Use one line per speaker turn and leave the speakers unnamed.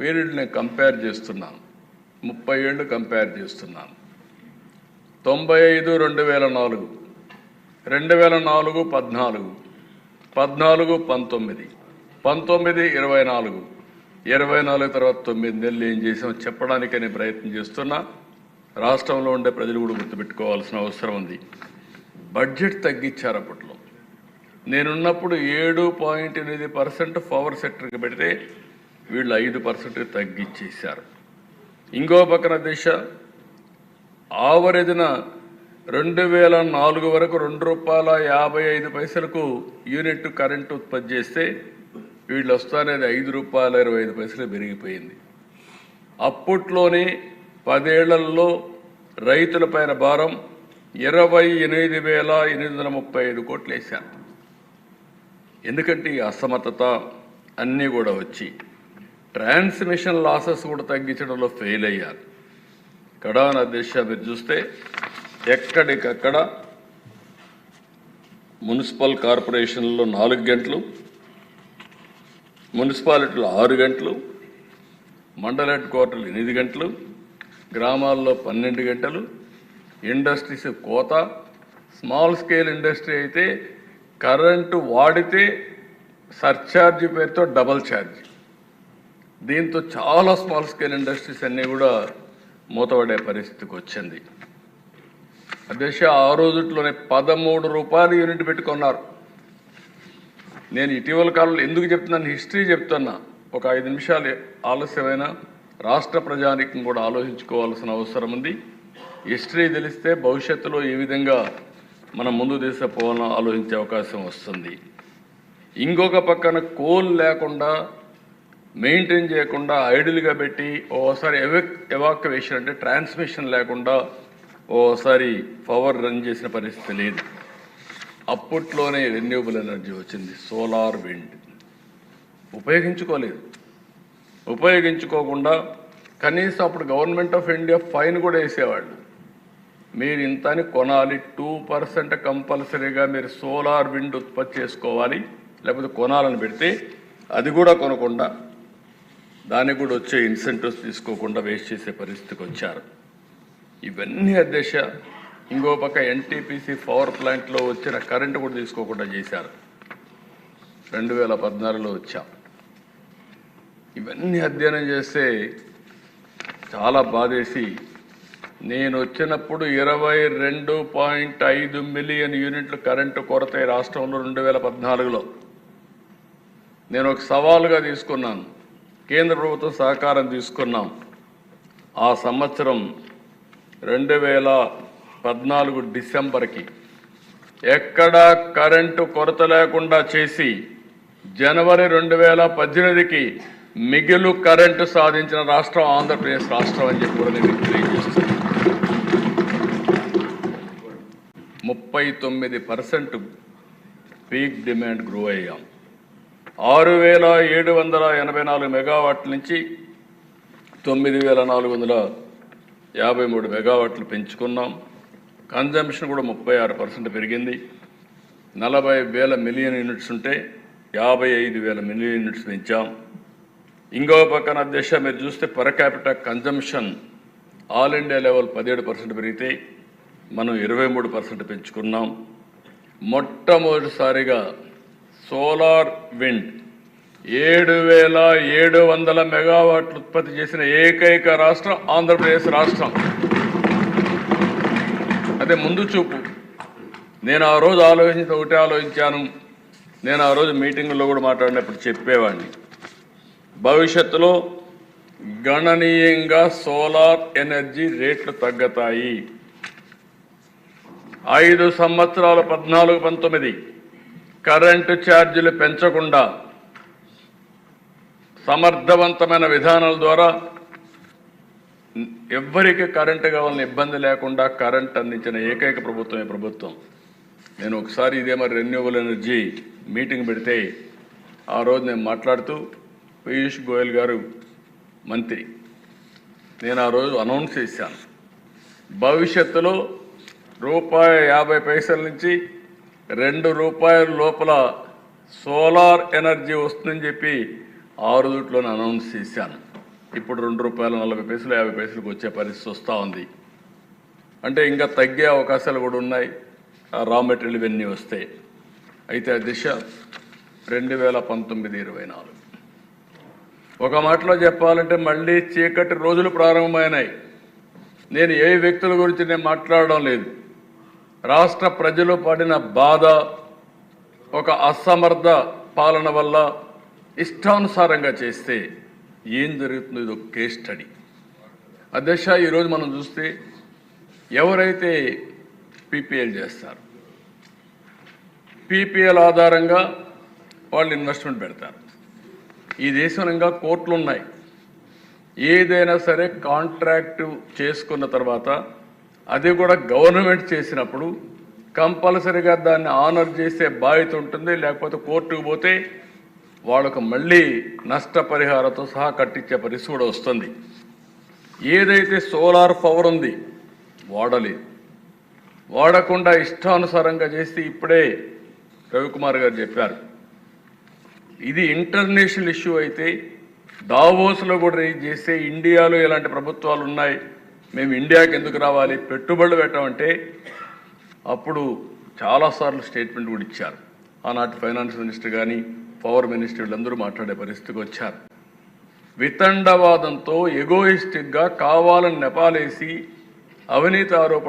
పీరియడ్ని compare చేస్తున్నాను. ముప్పై ఏళ్ళు కంపేర్ చేస్తున్నాను. తొంభై ఐదు రెండు వేల నాలుగు. రెండు వేల నాలుగు పద్నాలుగు. పద్నాలుగు పంతొమ్మిది. పంతొమ్మిది ఇరవై నాలుగు. ఇరవై నాలుగు తర్వాత తొమ్మిది. నెలలు ఏం చేసాం చెప్పడానికి నేను ప్రయత్నం చేస్తున్నా. రాష్ట్రంలో ఉండే ప్రజలు కూడా గుర్తుపెట్టుకోవాల్సిన అవసరం ఉంది. బడ్జెట్ తగ్గించారు అప్పట్లో. నేనున్నప్పుడు ఏడు పాయింట్ ఎనిమిది పర్సెంట్ పవర్ సెక్టర్కి పెడితే వీళ్ళు ఐదు పర్సెంట్ తగ్గించేశారు ఇంకో పక్కన దిశ ఆవరేదిన రెండు వేల నాలుగు వరకు రెండు రూపాయల యాభై ఐదు పైసలకు యూనిట్ కరెంటు ఉత్పత్తి చేస్తే వీళ్ళు వస్తానేది ఐదు రూపాయల ఇరవై ఐదు పైసలు పెరిగిపోయింది. అప్పట్లోనే పదేళ్ళలో రైతుల పైన భారం ఇరవై ఎనిమిది వేల ఎనిమిది వందల ముప్పై ఐదు కోట్లు వేశారు. ఎందుకంటే ఈ అసమర్థత అన్నీ కూడా వచ్చి ట్రాన్స్మిషన్ లాసెస్ కూడా తగ్గించడంలో ఫెయిల్ అయ్యారు. కడాన దిశ మీరు చూస్తే ఎక్కడికక్కడ మున్సిపల్ కార్పొరేషన్లో నాలుగు గంటలు మున్సిపాలిటీలో ఆరు గంటలు మండల హెడ్ క్వార్టర్లు ఎనిమిది గంటలు గ్రామాల్లో పన్నెండు గంటలు ఇండస్ట్రీస్ కోత స్మాల్ స్కేల్ ఇండస్ట్రీ అయితే కరెంటు వాడితే సర్ఛార్జ్ పేరుతో డబల్ ఛార్జ్ దీంతో చాలా స్మాల్ స్కేల్ ఇండస్ట్రీస్ అన్నీ కూడా మూతపడే పరిస్థితికి వచ్చింది. అధ్యక్ష ఆ రోజుట్లోనే పదమూడు రూపాయలు యూనిట్ పెట్టుకున్నారు. నేను ఇటీవల కాలంలో ఎందుకు చెప్తున్నాను హిస్టరీ చెప్తున్నా. ఒక ఐదు నిమిషాలు ఆలస్యమైన రాష్ట్ర ప్రజానికం కూడా ఆలోచించుకోవాల్సిన అవసరం ఉంది. హిస్టరీ తెలిస్తే భవిష్యత్తులో ఏ విధంగా మనం ముందు తీసుకుపోవాలని ఆలోచించే అవకాశం వస్తుంది. ఇంకొక పక్కన కోల్ లేకుండా మెయింటైన్ చేయకుండా ఐడిల్గా పెట్టి ఓసారి ఎవెక్ ఎవాక్యువేషన్ అంటే ట్రాన్స్మిషన్ లేకుండా ఓసారి పవర్ రన్ చేసిన పరిస్థితి లేదు. అప్పట్లోనే రెన్యూబుల్ ఎనర్జీ వచ్చింది సోలార్ విండ్. ఉపయోగించుకోలేదు. ఉపయోగించుకోకుండా కనీసం అప్పుడు గవర్నమెంట్ ఆఫ్ ఇండియా ఫైన్ కూడా వేసేవాళ్ళు. మీరు ఇంత అని కొనాలి టూ పర్సెంట్ కంపల్సరీగా మీరు సోలార్ విండ్ ఉత్పత్తి చేసుకోవాలి లేకపోతే కొనాలని పెడితే అది కూడా కొనకుండా దానికి కూడా వచ్చే ఇన్సెంటివ్స్ తీసుకోకుండా వేస్ట్ చేసే పరిస్థితికి వచ్చారు. ఇవన్నీ అధ్యక్ష ఇంకో పక్క ఎన్టీపీసీ పవర్ ప్లాంట్లో వచ్చిన కరెంటు కూడా తీసుకోకుండా చేశారు. రెండు వేల పద్నాలుగులో వచ్చాం. ఇవన్నీ అధ్యయనం చేస్తే చాలా బాధేసి నేను వచ్చినప్పుడు ఇరవై రెండు పాయింట్ ఐదు మిలియన్ యూనిట్లు కరెంటు కొరత రాష్ట్రంలో రెండు వేల పద్నాలుగులో. నేను ఒక సవాలుగా తీసుకున్నాను. కేంద్ర ప్రభుత్వం సహకారం తీసుకున్నాం. ఆ సంవత్సరం రెండు వేల పద్నాలుగు డిసెంబర్కి ఎక్కడా కరెంటు కొరత లేకుండా చేసి జనవరి రెండు వేల పద్దెనిమిదికి మిగిలు కరెంటు సాధించిన రాష్ట్రం ఆంధ్రప్రదేశ్ రాష్ట్రం అని చెప్పి కూడా నేను తెలియజేస్తున్నాను. ముప్పై తొమ్మిది పర్సెంట్ పీక్ డిమాండ్ గ్రో అయ్యాం. ఆరు వేల ఏడు వందల ఎనభై నాలుగు మెగావాట్ల నుంచి తొమ్మిది వేల నాలుగు వందల యాభై మూడు మెగావాట్లు పెంచుకున్నాం. కన్జంప్షన్ కూడా ముప్పై ఆరు పర్సెంట్ పెరిగింది. నలభై వేల మిలియన్ యూనిట్స్ ఉంటే యాభై ఐదు వేల మిలియన్ యూనిట్స్ పెంచాం. ఇంకో పక్కన దిశ మీరు చూస్తే per capital consumption all India level పదిహేడు పర్సెంట్ పెరిగితే మనం ఇరవై మూడు పర్సెంట్ పెంచుకున్నాం. మొట్టమొదటిసారిగా సోలార్ విండ్. ఏడు వేల ఏడు వందల మెగావాట్లు ఉత్పత్తి చేసిన ఏకైక రాష్ట్రం ఆంధ్రప్రదేశ్ రాష్ట్రం. అదే ముందు చూపు. నేను ఆ రోజు ఆలోచించి ఒకటే ఆలోచించాను. నేను ఆ రోజు మీటింగుల్లో కూడా మాట్లాడినప్పుడు చెప్పేవాడిని. భవిష్యత్తులో గణనీయంగా సోలార్ ఎనర్జీ రేట్లు తగ్గుతాయి. ఐదు సంవత్సరాల పద్నాలుగు పంతొమ్మిది. కరెంటు ఛార్జీలు పెంచకుండా సమర్థవంతమైన విధానాల ద్వారా ఎవ్వరికి కరెంటు కావాలని ఇబ్బంది లేకుండా కరెంట్ అందించిన ఏకైక ప్రభుత్వమే ప్రభుత్వం. నేను ఒకసారి ఇదే మరి రెన్యూవల్ ఎనర్జీ మీటింగ్ పెడితే ఆ రోజు నేను మాట్లాడుతూ పీయూష్ గోయల్ గారు మంత్రి. నేను ఆ రోజు అనౌన్స్ చేశాను. భవిష్యత్తులో రూపాయి యాభై పైసల నుంచి రెండు రూపాయల లోపల సోలార్ ఎనర్జీ వస్తుందని చెప్పి ఆరు రోజుట్లోనే అనౌన్స్ చేశాను. ఇప్పుడు రెండు రూపాయల నలభై పైసలు యాభై పైసలకు వచ్చే పరిస్థితి వస్తూ ఉంది. అంటే ఇంకా తగ్గే అవకాశాలు కూడా ఉన్నాయి. ఆ రా మెటీరియల్ ఇవన్నీ వస్తాయి అయితే ఆ దిశ రెండు వేల పంతొమ్మిది ఇరవై నాలుగు. ఒక మాటలో చెప్పాలంటే మళ్ళీ చీకటి రోజులు ప్రారంభమైనాయి. నేను ఏ వ్యక్తుల గురించి నేను మాట్లాడడం లేదు. రాష్ట్ర ప్రజలు పడిన బాధ ఒక అసమర్థ పాలన వల్ల ఇష్టానుసారంగా చేస్తే ఏం జరుగుతుందో ఇది ఒక కేస్ స్టడీ అధ్యక్ష ఈరోజు మనం చూస్తే ఎవరైతే పీపీఎల్ చేస్తారు పీపీఎల్ ఆధారంగా వాళ్ళు ఇన్వెస్ట్మెంట్ పెడతారు. ఈ దేశంగా ఇంకా కోర్టులు ఉన్నాయి ఏదైనా సరే కాంట్రాక్ట్ చేసుకున్న తర్వాత అది కూడా గవర్నమెంట్ చేసినప్పుడు కంపల్సరిగా దాన్ని ఆనర్ చేసే బాధ్యత ఉంటుంది లేకపోతే కోర్టుకు పోతే వాళ్ళకు మళ్ళీ నష్టపరిహారంతో సహా కట్టించే పరిస్థితి కూడా వస్తుంది. ఏదైతే సోలార్ పవర్ ఉంది వాడలేదు. వాడకుండా ఇష్టానుసారంగా చేస్తే ఇప్పుడే రవికుమార్ గారు చెప్పారు. ఇది ఇంటర్నేషనల్ ఇష్యూ అయితే దావోస్లో కూడా రేజ్ చేస్తే ఇండియాలో ఇలాంటి ప్రభుత్వాలు ఉన్నాయి మేము ఇండియాకి ఎందుకు రావాలి? పెట్టుబడులు పెట్టమంటే అప్పుడు చాలాసార్లు స్టేట్మెంట్ కూడా ఇచ్చారు. ఆనాటి ఫైనాన్స్ మినిస్టర్ కానీ పవర్ మినిస్టర్ వీళ్ళందరూ మాట్లాడే పరిస్థితికి వచ్చారు. వితండవాదంతో ఎగోయిస్టిక్గా కావాలని నెపాలేసి అవినీతి ఆరోపణ